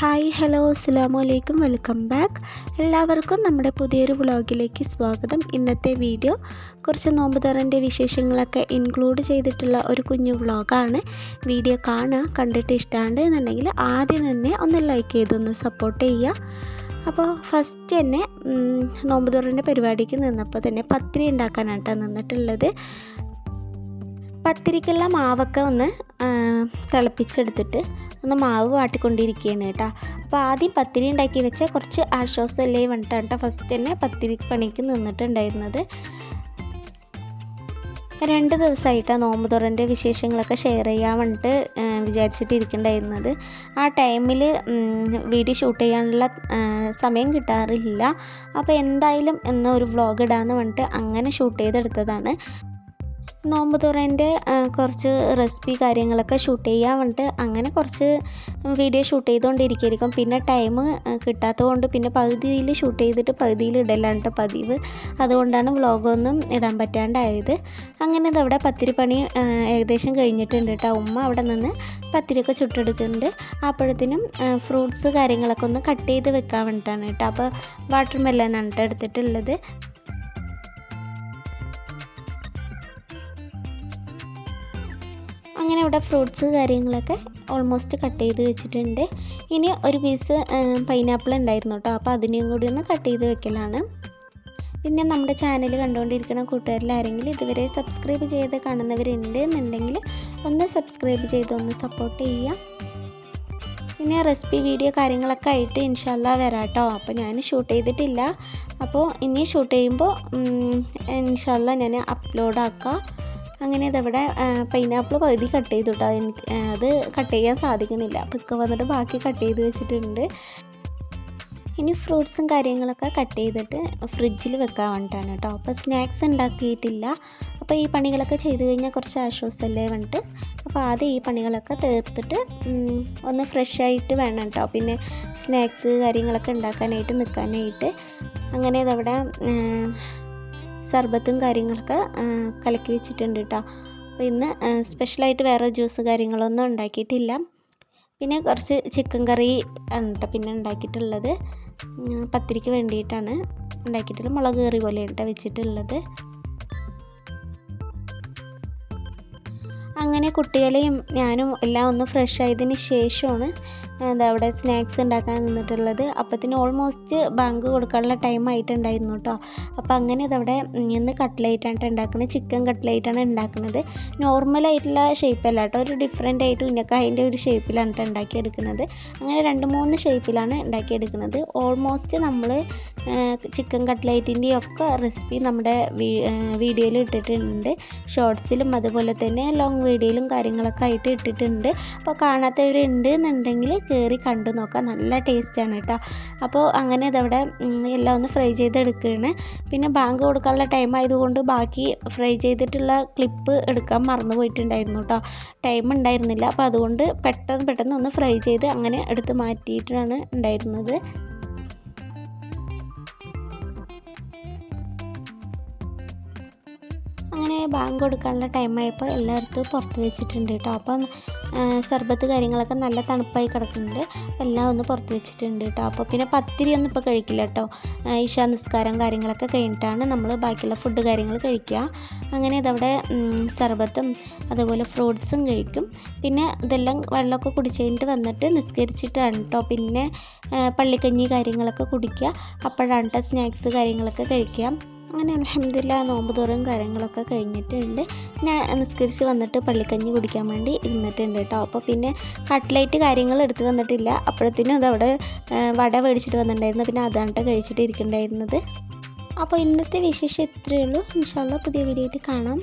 Hi hello അസ്സാം വലൈക്കും welcome back എല്ലാവർക്കും നമ്മുടെ പുതിയൊരു വ്ളോഗിലേക്ക് സ്വാഗതം. ഇന്നത്തെ വീഡിയോ കുറച്ച് നോമ്പ് വിശേഷങ്ങളൊക്കെ ഇൻക്ലൂഡ് ചെയ്തിട്ടുള്ള ഒരു കുഞ്ഞു വ്ളോഗാണ്. വീഡിയോ കാണുക കണ്ടിട്ട് ഇഷ്ടമുണ്ട് എന്നുണ്ടെങ്കിൽ ആദ്യം തന്നെ ഒന്ന് ലൈക്ക് ചെയ്തൊന്ന് സപ്പോർട്ട് ചെയ്യുക. അപ്പോൾ ഫസ്റ്റ് തന്നെ നോമ്പ് തുറന്റെ പരിപാടിക്ക് നിന്നപ്പോൾ തന്നെ പത്തിരി ഉണ്ടാക്കാനായിട്ടാണ് നിന്നിട്ടുള്ളത്. പത്തിരിക്കുള്ള മാവൊക്കെ ഒന്ന് തിളപ്പിച്ചെടുത്തിട്ട് ഒന്ന് മാവ് വാട്ടിക്കൊണ്ടിരിക്കുകയാണ് കേട്ടോ. അപ്പോൾ ആദ്യം പത്തിരി ഉണ്ടാക്കി വെച്ച കുറച്ച് ആശ്വാസമല്ലേ വന്നിട്ടാണ് കേട്ടോ ഫസ്റ്റ് തന്നെ പത്തിരി പണിക്ക് നിന്നിട്ടുണ്ടായിരുന്നത്. രണ്ട് ദിവസമായിട്ടാണ് നോമ്പ് തുറന്റെ വിശേഷങ്ങളൊക്കെ ഷെയർ ചെയ്യാൻ വേണ്ടിയിട്ട് വിചാരിച്ചിട്ട് ആ ടൈമിൽ വീഡിയോ ഷൂട്ട് ചെയ്യാനുള്ള സമയം കിട്ടാറില്ല. അപ്പോൾ എന്തായാലും എന്നൊരു വ്ളോഗ് ഇടാമെന്ന് പറഞ്ഞിട്ട് അങ്ങനെ ഷൂട്ട് ചെയ്തെടുത്തതാണ്. നോമ്പ് തുറേന്റെ കുറച്ച് റെസിപ്പി കാര്യങ്ങളൊക്കെ ഷൂട്ട് ചെയ്യാൻ വേണ്ടിയിട്ട് അങ്ങനെ കുറച്ച് വീഡിയോ ഷൂട്ട് ചെയ്തുകൊണ്ടിരിക്കുകയായിരിക്കും പിന്നെ ടൈം കിട്ടാത്തത് കൊണ്ട് പിന്നെ പകുതിയിൽ ഷൂട്ട് ചെയ്തിട്ട് പകുതിയിൽ ഇടലാണ് പതിവ്. അതുകൊണ്ടാണ് വ്ളോഗൊന്നും ഇടാൻ പറ്റാണ്ടായത്. അങ്ങനെ ഇതവിടെ പത്തിരി പണി ഏകദേശം കഴിഞ്ഞിട്ടുണ്ട് കേട്ടോ ഉമ്മ അവിടെ നിന്ന് പത്തിരിയൊക്കെ ചുട്ടെടുക്കുന്നുണ്ട്. അപ്പോഴത്തേനും ഫ്രൂട്ട്സ് കാര്യങ്ങളൊക്കെ ഒന്ന് കട്ട് ചെയ്ത് വെക്കാൻ വേണ്ടിയിട്ടാണ് കേട്ടോ അപ്പോൾ വാട്ടർ മെല്ലനാണ് കേട്ടോ എടുത്തിട്ടുള്ളത്. ഇവിടെ ഫ്രൂട്ട്സ് കാര്യങ്ങളൊക്കെ ഓൾമോസ്റ്റ് കട്ട് ചെയ്ത് വെച്ചിട്ടുണ്ട്. ഇനി ഒരു പീസ് പൈനാപ്പിൾ ഉണ്ടായിരുന്നു കേട്ടോ അപ്പോൾ അതിനെയും കൂടി ഒന്ന് കട്ട് ചെയ്ത് വെക്കലാണ്. പിന്നെ നമ്മുടെ ചാനൽ കണ്ടുകൊണ്ടിരിക്കുന്ന കൂട്ടുകാരിൽ ആരെങ്കിലും ഇതുവരെ സബ്സ്ക്രൈബ് ചെയ്ത് കാണുന്നവരുണ്ട് എന്നുണ്ടെങ്കിൽ ഒന്ന് സബ്സ്ക്രൈബ് ചെയ്ത് ഒന്ന് സപ്പോർട്ട് ചെയ്യുക. പിന്നെ റെസിപ്പി വീഡിയോ കാര്യങ്ങളൊക്കെ ആയിട്ട് ഇൻഷാല്ല വരാം കേട്ടോ അപ്പോൾ ഞാൻ ഷൂട്ട് ചെയ്തിട്ടില്ല. അപ്പോൾ ഇനി ഷൂട്ട് ചെയ്യുമ്പോൾ ഇൻഷാല്ല ഞാൻ അപ്ലോഡ് ആക്കാം. അങ്ങനെ അതവിടെ പൈനാപ്പിൾ പകുതി കട്ട് ചെയ്തു കേട്ടോ എനിക്ക് അത് കട്ട് ചെയ്യാൻ സാധിക്കുന്നില്ല. പിക്ക് വന്നിട്ട് ബാക്കി കട്ട് ചെയ്ത് വെച്ചിട്ടുണ്ട്. ഇനി ഫ്രൂട്ട്സും കാര്യങ്ങളൊക്കെ കട്ട് ചെയ്തിട്ട് ഫ്രിഡ്ജിൽ വെക്കാൻ വേണ്ടിയിട്ടാണ് കേട്ടോ അപ്പോൾ സ്നാക്സ് ഉണ്ടാക്കിയിട്ടില്ല. അപ്പോൾ ഈ പണികളൊക്കെ ചെയ്ത് കഴിഞ്ഞാൽ കുറച്ച് ആശ്വാസമല്ലേ വേണ്ടിട്ട് അപ്പോൾ ആദ്യം ഈ പണികളൊക്കെ തീർത്തിട്ട് ഒന്ന് ഫ്രഷ് ആയിട്ട് വേണം കേട്ടോ പിന്നെ സ്നാക്സ് കാര്യങ്ങളൊക്കെ ഉണ്ടാക്കാനായിട്ട് നിൽക്കാനായിട്ട്. അങ്ങനെ ഇതവിടെ സർബത്തും കാര്യങ്ങളൊക്കെ കലക്കി വെച്ചിട്ടുണ്ട് കേട്ടോ അപ്പോൾ ഇന്ന് സ്പെഷ്യലായിട്ട് വേറെ ജ്യൂസ് കാര്യങ്ങളൊന്നും ഉണ്ടാക്കിയിട്ടില്ല. പിന്നെ കുറച്ച് ചിക്കൻ കറി ആണ് കേട്ടോ പിന്നെ ഉണ്ടാക്കിയിട്ടുള്ളത്. പത്തിരിക്ക് വേണ്ടിയിട്ടാണ് ഉണ്ടാക്കിയിട്ടുള്ളത്. മുളക് കറി പോലെ കേട്ടോ വെച്ചിട്ടുള്ളത്. അങ്ങനെ കുട്ടികളെയും ഞാനും എല്ലാം ഒന്ന് ഫ്രഷ് ആയതിന് ശേഷമാണ് എന്താ അവിടെ സ്നാക്സ് ഉണ്ടാക്കാൻ നിന്നിട്ടുള്ളത്. അപ്പത്തിന് ഓൾമോസ്റ്റ് ബാങ്ക് കൊടുക്കാനുള്ള ടൈം ആയിട്ടുണ്ടായിരുന്നു കേട്ടോ അപ്പോൾ അങ്ങനെ അതവിടെ ഇന്ന് കട്ട്ലൈറ്റാണ് ഉണ്ടാക്കുന്നത് ചിക്കൻ കട്ട്ലൈറ്റാണ് ഉണ്ടാക്കുന്നത് നോർമലായിട്ടുള്ള ഷേപ്പല്ല കേട്ടോ ഒരു ഡിഫറെന്റ് ആയിട്ട് ഉന്നക്കായന്റെ ഒരു ഷേപ്പിലാണ് ഉണ്ടാക്കിയെടുക്കുന്നത് അങ്ങനെ രണ്ട് മൂന്ന് ഷേപ്പിലാണ് ഉണ്ടാക്കിയെടുക്കുന്നത് ഓൾമോസ്റ്റ് നമ്മൾ ചിക്കൻ കട്ട്ലൈറ്റിന്റെ ഒക്കെ റെസിപ്പി നമ്മുടെ വീഡിയോയിൽ ഇട്ടിട്ടുണ്ട്. ഷോർട്സിലും അതുപോലെ തന്നെ ലോങ് വീഡിയോയിലും കാര്യങ്ങളൊക്കെ ആയിട്ട് ഇട്ടിട്ടുണ്ട്. അപ്പോൾ കാണാത്തവരുണ്ട് എന്നുണ്ടെങ്കിൽ കയറി കണ്ടു നോക്കാം. നല്ല ടേസ്റ്റാണ് കേട്ടോ. അപ്പോൾ അങ്ങനെ ഇതവിടെ എല്ലാം ഒന്ന് ഫ്രൈ ചെയ്തെടുക്കുകയാണ് പിന്നെ ബാങ്ക് കൊടുക്കാനുള്ള ടൈം ആയതുകൊണ്ട് ബാക്കി ഫ്രൈ ചെയ്തിട്ടുള്ള ക്ലിപ്പ് എടുക്കാൻ മറന്നു പോയിട്ടുണ്ടായിരുന്നു കേട്ടോ. ടൈം ഉണ്ടായിരുന്നില്ല. അപ്പോൾ അതുകൊണ്ട് പെട്ടെന്ന് പെട്ടെന്ന് ഒന്ന് ഫ്രൈ ചെയ്ത് അങ്ങനെ എടുത്ത് മാറ്റിയിട്ടാണ് ഉണ്ടായിരുന്നത്. അങ്ങനെ ബാങ്ക് കൊടുക്കാനുള്ള ടൈമായപ്പോൾ എല്ലായിടത്തും പുറത്ത് വെച്ചിട്ടുണ്ട് കേട്ടോ അപ്പം സർബത്ത് കാര്യങ്ങളൊക്കെ നല്ല തണുപ്പായി കിടക്കുന്നുണ്ട്. അപ്പോൾ എല്ലാം ഒന്ന് പുറത്ത് വെച്ചിട്ടുണ്ട് കേട്ടോ അപ്പോൾ പിന്നെ പത്തിരി ഒന്നും ഇപ്പോൾ കഴിക്കില്ല കേട്ടോ ഈശാ നിസ്കാരം കാര്യങ്ങളൊക്കെ കഴിഞ്ഞിട്ടാണ് നമ്മൾ ബാക്കിയുള്ള ഫുഡ് കാര്യങ്ങൾ കഴിക്കുക. അങ്ങനെ ഇതവിടെ സർബത്തും അതുപോലെ ഫ്രൂട്ട്സും കഴിക്കും. പിന്നെ ഇതെല്ലാം വെള്ളമൊക്കെ കുടിച്ച് കഴിഞ്ഞിട്ട് വന്നിട്ട് നിസ്കരിച്ചിട്ടാണ് കേട്ടോ പിന്നെ പള്ളിക്കഞ്ഞി കാര്യങ്ങളൊക്കെ കുടിക്കുക. അപ്പോഴാണ് സ്നാക്സ് കാര്യങ്ങളൊക്കെ കഴിക്കുക. അങ്ങനെ അലഹമ്മദില്ല നോമ്പ് തോറും കാര്യങ്ങളൊക്കെ കഴിഞ്ഞിട്ടുണ്ട്. ഞാൻ നിസ്കരിച്ച് വന്നിട്ട് പള്ളിക്കഞ്ഞി കുടിക്കാൻ വേണ്ടി ഇരുന്നിട്ടുണ്ട് കേട്ടോ. അപ്പോൾ പിന്നെ കട്ട്ലൈറ്റ് കാര്യങ്ങൾ എടുത്ത് വന്നിട്ടില്ല. അപ്പോഴത്തേനും അതവിടെ വട മേടിച്ചിട്ട് വന്നിട്ടുണ്ടായിരുന്നു. പിന്നെ അതാണ് കഴിച്ചിട്ട് ഇരിക്കണ്ടായിരുന്നത്. അപ്പോൾ ഇന്നത്തെ വിശേഷം ഇത്രയേ ഉള്ളൂ. ഇൻഷാല്ല പുതിയ വീഡിയോ ആയിട്ട് കാണാം.